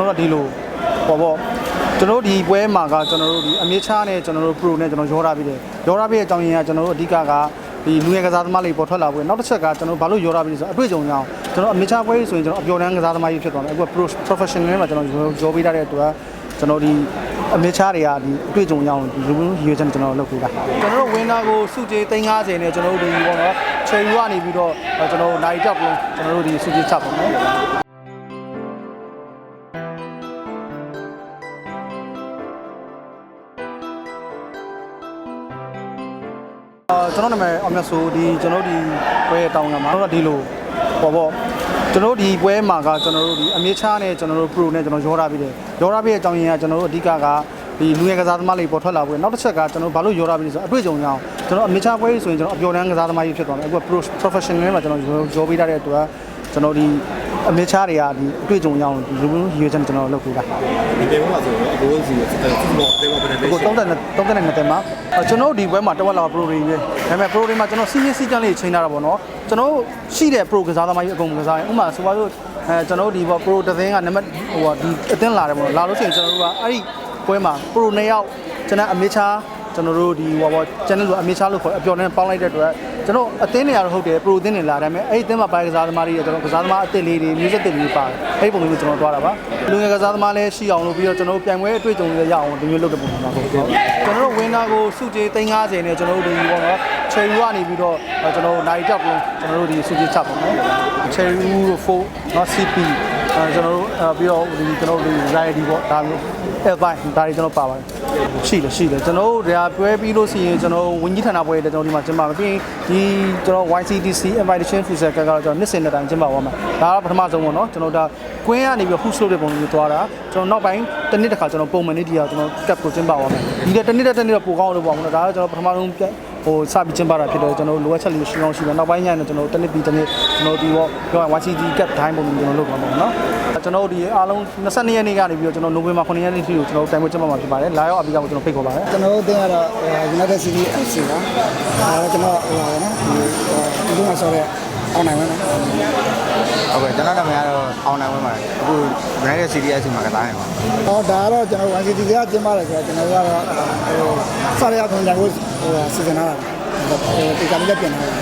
ကျွန်တော်တို့ဒီလိုပေါ့ပေါ့ကျွန်တော်တို့ဒီပွဲမှာကကျွန်တော်တို့ဒီအမြင့်ချားနဲ့ကျွန်တော်တို့ pro နဲ့ကျွန်တော်ရောထားပြီးတယ်ရောထားပြီးတဲ့အကြောင်းရင်းကကျွန်တော်တို့အဓိကကဒီလူငယ်ကစားသမားလေးပေါ်ထွက်လာပွဲနောက်တစ်ချက်ကကျွန်တော်ဘာလို့ရောထားပြီးလဲဆိုတော့အတွေ့အကြုံကြောင့်ကျွန်တော်အမြင့်ချားပွဲဆိုရင်ကျွန်တော်အပျော်တမ်းကစားသမားကြီးဖြစ်သွားတယ်အခုက pro professional နဲ့မှာကျွန်တော်ရောပေးထားတဲ့အတွက်ကျွန်တော်ဒီအမြင့်ချားတွေကဒီအတွေ့အကြုံကြောင့်ဒီလူမျိုးရွေးချက်ကျွန်တော်လုပ်ပေးတာကျွန်တော်တို့ winner ကိုစုကြည်350နဲ့ကျွန်တော်တို့ဒီပေါ့နော်ချယ်ယူကနေပြီးတော့ကျွန်တော်တို့နိုင်တက်လို့ကျွန်တော်တို့ဒီစုကြည်ချပါမယ် ကျွန်တော်နာမည်အောင်မြတ်ဆိုဒီကျွန်တော်တို့ဒီပွဲတောင်းရမှာတော့ဒီလိုပေါ့ပေါ့ကျွန်တော်တို့ဒီပွဲမှာကကျွန်တော်တို့ဒီအမြင့်ချားနဲ့ကျွန်တော်တို့ pro နဲ့ကျွန်တော်ရောထားပြီးတယ်ရောထားပြီးတဲ့အကြောင်းရင်းကကျွန်တော်တို့အဓိကကဒီလူငယ်ကစားသမားလေးပေါ်ထွက်လာပွဲနောက်တစ်ချက်ကကျွန်တော်ဘာလို့ရောထားပြီးလဲဆိုတော့အတွေ့အကြုံကြောင့်ကျွန်တော်အမြင့်ချားပွဲဆိုရင်ကျွန်တော်အပျော်တမ်းကစားသမားကြီးဖြစ်သွားတယ်အခုက pro professional နဲ့မှာကျွန်တော်ရောပေးထားတဲ့အတွက်ကျွန်တော်ဒီ အမြင့်ချားတွေကဒီအတွေ့အကြုံကြောင့်ဒီလူမျိုးရွေးချက်ကျွန်တော်လုပ်ပေးတာဒီတေမှာဆိုအကိုစီစစ်တယ်စစ်မောတေမှာပြန်နေကို30နဲ့30နဲ့တင်မှာအဲ့ကျွန်တော်တို့ဒီဘွဲမှာတစ်ဝက်လောက် pro တွေပဲဒါပေမဲ့ pro တွေမှာကျွန်တော်စီးရင်စီးကြမ်းလေးချိန်ထားတာပေါ့နော်ကျွန်တော်တို့ရှိတဲ့ pro ကစားသမားကြီးအကုန်ကစားရင်ဥပမာဆိုပါလို့အဲကျွန်တော်တို့ဒီပေါ့ pro တစ်သိန်းကနံပါတ်ဟိုဒီအသင်းလာတယ်ပေါ့နော်လာလို့ရှိရင်ကျွန်တော်တို့ကအဲ့ဒီဘွဲမှာ pro နှစ်ယောက်ကျွန်တော်အမေချာ ကျွန်တော်တို့ဒီဟိုပေါ့ channel ဆိုအမေချာလို့ခေါ်အပျော်နဲ့ပေါင်းလိုက်တဲ့အတွက်ကျွန်တော်အသင်းတွေကတော့ဟုတ်တယ် pro အသင်းတွေလာတယ်ဒါပေမဲ့အဲ့ဒီအသင်းမှာပိုင်းကစားသမားတွေကျွန်တော်ကစားသမားအသစ်လေးတွေ music အသစ်လေးပါတယ်အဲ့ဒီပုံမျိုးကျွန်တော်သွားတာပါလူငယ်ကစားသမားလည်းရှိအောင်လို့ပြီးတော့ကျွန်တော်တို့ပြိုင်ပွဲအတွေ့အကြုံတွေရအောင်ဒီမျိုးလုပ်တဲ့ပုံစံပါဟုတ်ကျွန်တော်တို့ winner ကိုစုကြည်350နဲ့ကျွန်တော်တို့ဒီပေါ့နော် cherry ကနေပြီးတော့ကျွန်တော်တို့နိုင်တက်လို့ကျွန်တော်တို့ဒီစုကြည်ချပါမယ် cherry တို့4နော် CP အဲ ကျွန်တော်တို့ပြီးတော့ဒီကျွန်တော်တို့ဒီ variety ပေါ့ဒါမျိုး L5 ဒါတွေကျွန်တော်ပါပါတယ်ရှိတယ်ရှိတယ်ကျွန်တော်တို့ဒါပွဲပြီးလို့ရှိရင်ကျွန်တော်ဝင်းကြီးဌာနပွဲတွေကျွန်တော်ဒီမှာကျင်းပမယ်ပြီးရင်ဒီကျွန်တော် YCDC invitation future ကတော့ကျွန်တော်နှစ်စဉ်တစ်တိုင်းကျင်းပသွားမှာဒါကပထမဆုံးပေါ့နော်ကျွန်တော်ဒါကွင်းကနေပြီး host လုပ်တဲ့ပုံမျိုးသွားတာကျွန်တော်နောက်ပိုင်းတစ်နှစ်တစ်ခါကျွန်တော်ပုံမှန်နေ့ဒီကကျွန်တော် cap ကိုကျင်းပသွားမယ်ဒီတစ်နှစ်တစ်နှစ်တော့ပိုကောင်းလို့ပေါ့မလို့ဒါကကျွန်တော်ပထမဆုံး ဟိုစပြီးကျင်းပတာဖြစ်တယ်ကျွန်တော်လိုအပ်ချက်လေးရှိအောင်ရှိတယ်နောက်ပိုင်းညရင်ကျွန်တော်တစ်နှစ်ပြီးတစ်နှစ်ကျွန်တော်ဒီပေါ့ပြော YCD cap တိုင်းပုံမျိုးကျွန်တော်လုပ်ပါမယ်နော်ကျွန်တော်ဒီအားလုံး22ရက်နေ့ကနေပြီးတော့ကျွန်တော်နိုဝင်ဘာ9ရက်နေ့ထိကိုကျွန်တော်တိုင်ပွဲကျင်းပမှာဖြစ်ပါတယ်လာရောက်အပြီးကကျွန်တော်ဖိတ်ခေါ်ပါတယ်ကျွန်တော်တို့တင်ကတော့ United City FC ပါအဲကျွန်တော်ဟိုပါနော်ဒီဒီမှာဆိုတော့ အောင်နိုင်မယ်နော်ဟုတ်ကဲ့ကျွန်တော်နာမည်ကတော့အောင်နိုင်ဝင်းပါအခု United CDS မှာကစားနေပါဟောဒါကတော့ကျွန်တော် 1city ကကျင်းပါတယ်ဆိုတော့ကျွန်တော်တို့ကတော့ဟိုစရရထုံကြိုင်ကိုဟိုစီစဉ်လာတာဟိုဒီကနေ့ပြန်လာတယ်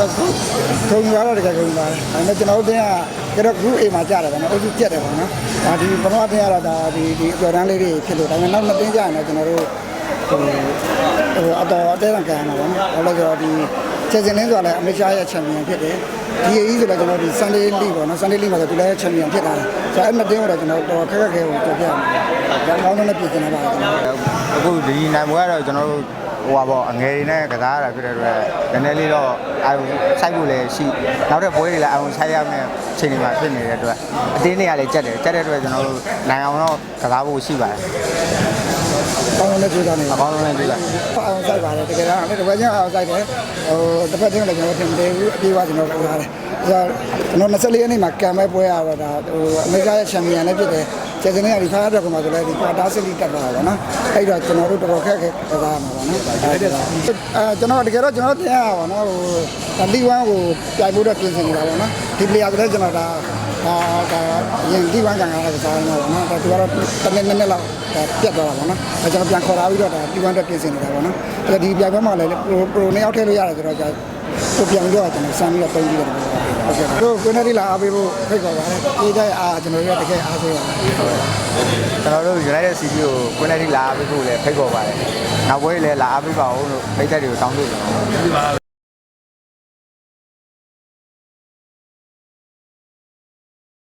အခုထုံရတော့တကယ်ကုန်ပါတယ်ဒါပေမဲ့ကျွန်တော်တို့တင်ကကျတော့ group A မှာကြာတယ်ဗျာနော်အုပ်စုပြတ်တယ်ပေါ့နော်ဒါဒီဘဝတင်ရတော့ဒါဒီဒီအကျော်တန်းလေးတွေဖြစ်လို့ဒါပေမဲ့နောက်နှစ်တင်းကြာရင်တော့ကျွန်တော်တို့ဟိုဟိုအတော်အသေးအံကန်တာပေါ့နော်ဘာလို့လဲဆိုတော့ဒီ ချက်စင်လင်းဆိုတာလည်းအမေရှားရဲ့ချန်ပီယံဖြစ်တယ်ဒီအကြီးဆိုတော့ကျွန်တော်ဒီ Sunday League ပေါ့နော် Sunday League မှာဆိုသူလည်းချန်ပီယံဖြစ်တာဆိုတော့အဲ့နှစ်တင်းတော့ကျွန်တော်တော်ခက်ခက်ခဲကိုတော်ပြရမယ်ဒါကောင်းတဲ့ပြည်ကျွန်တော်ပါကျွန်တော်အခုဒီနိုင်ပွဲကတော့ကျွန်တော်တို့ဟိုပါပေါ့အငယ်တွေနဲ့ကစားရတာဖြစ်တဲ့အတွက်နည်းနည်းလေးတော့အာရုံစိုက်ဖို့လည်းရှိနောက်တဲ့ပွဲတွေလည်းအာရုံစိုက်ရမယ့်အချိန်တွေမှာဖြစ်နေတဲ့အတွက်အတင်းတွေကလည်းကြက်တယ်ကြက်တဲ့အတွက်ကျွန်တော်တို့နိုင်အောင်တော့ကစားဖို့ရှိပါတယ် ကောင်းတဲ့ကြိုးစားနေအကောင်းဆုံးလည်းကြည့်လိုက်အောင်ဆိုင်ပါတယ်တကယ်တော့လည်းတစ်ပတ်ချင်းအောင်ဆိုင်တယ်ဟိုတစ်ပတ်ချင်းလည်းကျွန်တော်တင်တယ်ဘူးအပြေးသွားကျွန်တော်လုပ်ရတယ်အဲကျွန်တော်24ရက်နေ့မှာကံမဲ့ပွဲရတော့ဒါဟိုအမေရိကရဲ့ချန်ပီယံလည်းဖြစ်တယ်ကျန်တဲ့ဒီဖားတော့ကမှဆိုလည်းဒီကွာတာစလီတက်တာပါနော်အဲ့တော့ကျွန်တော်တို့တော်တော်ခက်ခဲကစားမှာပါနော်အဲကျွန်တော်တကယ်တော့ကျွန်တော်တင်ရပါနော်ဟိုလီဝမ်ကိုပြိုင်ဖို့တော့ပြင်ဆင်နေတာပါနော်ဒီ player တွေကျွန်တော်ဒါ ဒါဒါရင်ဒီဝမ်ကန်ကလည်းစားနေပါတော့ဒါသူကတော့တနေ့နေ့လောက်ပြတ်သွားတာပါနော်အဲကျွန်တော်ပြန်ခေါ်လာပြီးတော့ဒါဒီဝမ်တက်ပြင်ဆင်နေတာပါနော်အဲဒီပြိုင်ပွဲမှာလည်းပရိုပရိုနှစ်ယောက်ထည့်လို့ရတယ်ဆိုတော့ကိုပြန်ပြီးတော့ကျွန်တော်စမ်းပြီးတော့တုံးပြီးတော့ဟုတ်ကဲ့တို့ကိုနေရီလာအားပေးဖို့ဖိတ်ခေါ်ပါတယ်ဒီကြိုင်အားကျွန်တော်တို့တကယ်အားပေးပါမယ်ကျွန်တော်တို့ United CD ကိုကွင်းလိုက်လာအားပေးဖို့လည်းဖိတ်ခေါ်ပါတယ်နောက်ပွဲတွေလည်းလာအားပေးပါဦးလို့ဖိတ်သက်တွေကိုတောင်းလို့ကျွန်တော်